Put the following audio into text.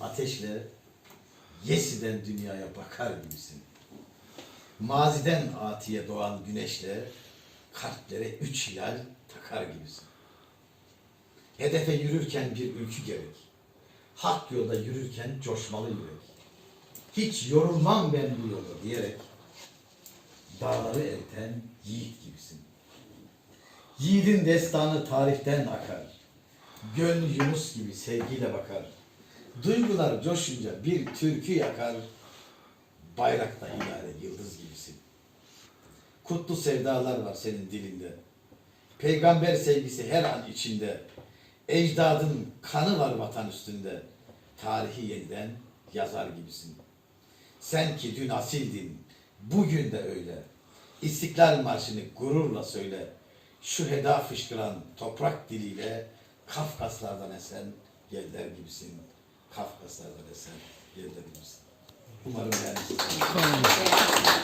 ateşle Yesi'den dünyaya bakar gibisin. Maziden atiye doğan güneşle kalplere üç hilal takar gibisin. Hedefe yürürken bir ülkü gerek. Hak yolda yürürken coşmalı yürek. Hiç yorulmam ben bu yolda diyerek dağları eriten yiğit gibisin. Yiğidin destanı tarihten akar. Gönlü Yunus gibi sevgiyle bakar. Duygular coşunca bir türkü yakar. Bayrakta ilare yıldız gibisin. Kutlu sevdalar var senin dilinde. Peygamber sevgisi her an içinde. Ecdadın kanı var vatan üstünde. Tarihi yeniden yazar gibisin. Sen ki dün asildin, bugün de öyle. İstiklal Marşı'nı gururla söyle. Şu heda fışkıran toprak diliyle Kafkaslardan esen yeller gibisin. Kafkaslardan esen yeller gibisin. Umarım beğenirsiniz.